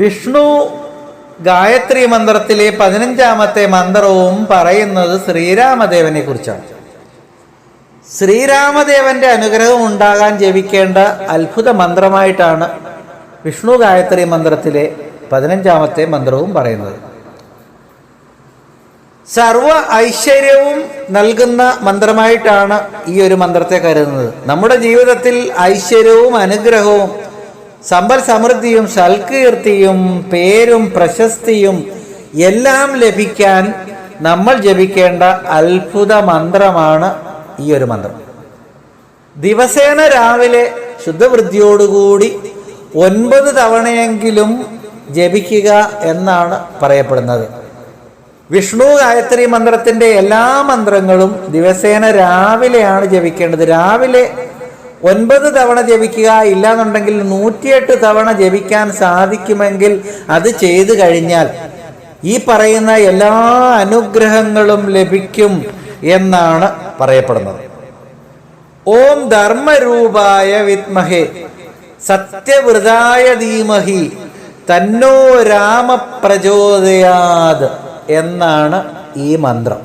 വിഷ്ണു ഗായത്രി മന്ത്രത്തിലെ പതിനഞ്ചാമത്തെ മന്ത്രവും പറയുന്നത് ശ്രീരാമദേവനെ കുറിച്ചാണ്. ശ്രീരാമദേവന്റെ അനുഗ്രഹം ഉണ്ടാകാൻ ജപിക്കേണ്ട അത്ഭുത മന്ത്രമായിട്ടാണ് വിഷ്ണു ഗായത്രി മന്ത്രത്തിലെ പതിനഞ്ചാമത്തെ മന്ത്രവും പറയുന്നത്. സർവ ഐശ്വര്യവും നൽകുന്ന മന്ത്രമായിട്ടാണ് ഈ ഒരു മന്ത്രത്തെ കരുതുന്നത്. നമ്മുടെ ജീവിതത്തിൽ ഐശ്വര്യവും അനുഗ്രഹവും സമ്പൽ സമൃദ്ധിയും സൽകീർത്തിയും പേരും പ്രശസ്തിയും എല്ലാം ലഭിക്കാൻ നമ്മൾ ജപിക്കേണ്ട അത്ഭുത മന്ത്രമാണ് ഈ ഒരു മന്ത്രം. ദിവസേന രാവിലെ ശുദ്ധവൃത്തിയോടുകൂടി ഒൻപത് തവണയെങ്കിലും ജപിക്കുക എന്നാണ് പറയപ്പെടുന്നത്. വിഷ്ണു ഗായത്രി മന്ത്രത്തിന്റെ എല്ലാ മന്ത്രങ്ങളും ദിവസേന രാവിലെയാണ് ജപിക്കേണ്ടത്. രാവിലെ ഒൻപത് തവണ ജപിക്കുക ഇല്ലാന്നുണ്ടെങ്കിൽ നൂറ്റിയെട്ട് തവണ ജപിക്കാൻ സാധിക്കുമെങ്കിൽ അത് ചെയ്തു കഴിഞ്ഞാൽ ഈ പറയുന്ന എല്ലാ അനുഗ്രഹങ്ങളും ലഭിക്കും എന്നാണ് പറയപ്പെടുന്നത്. ഓം ധർമ്മരൂപായ വിത്മഹേ സത്യവൃതായ ധീമഹി തന്നോ രാമപ്രചോദയാത് എന്നാണ് ഈ മന്ത്രം.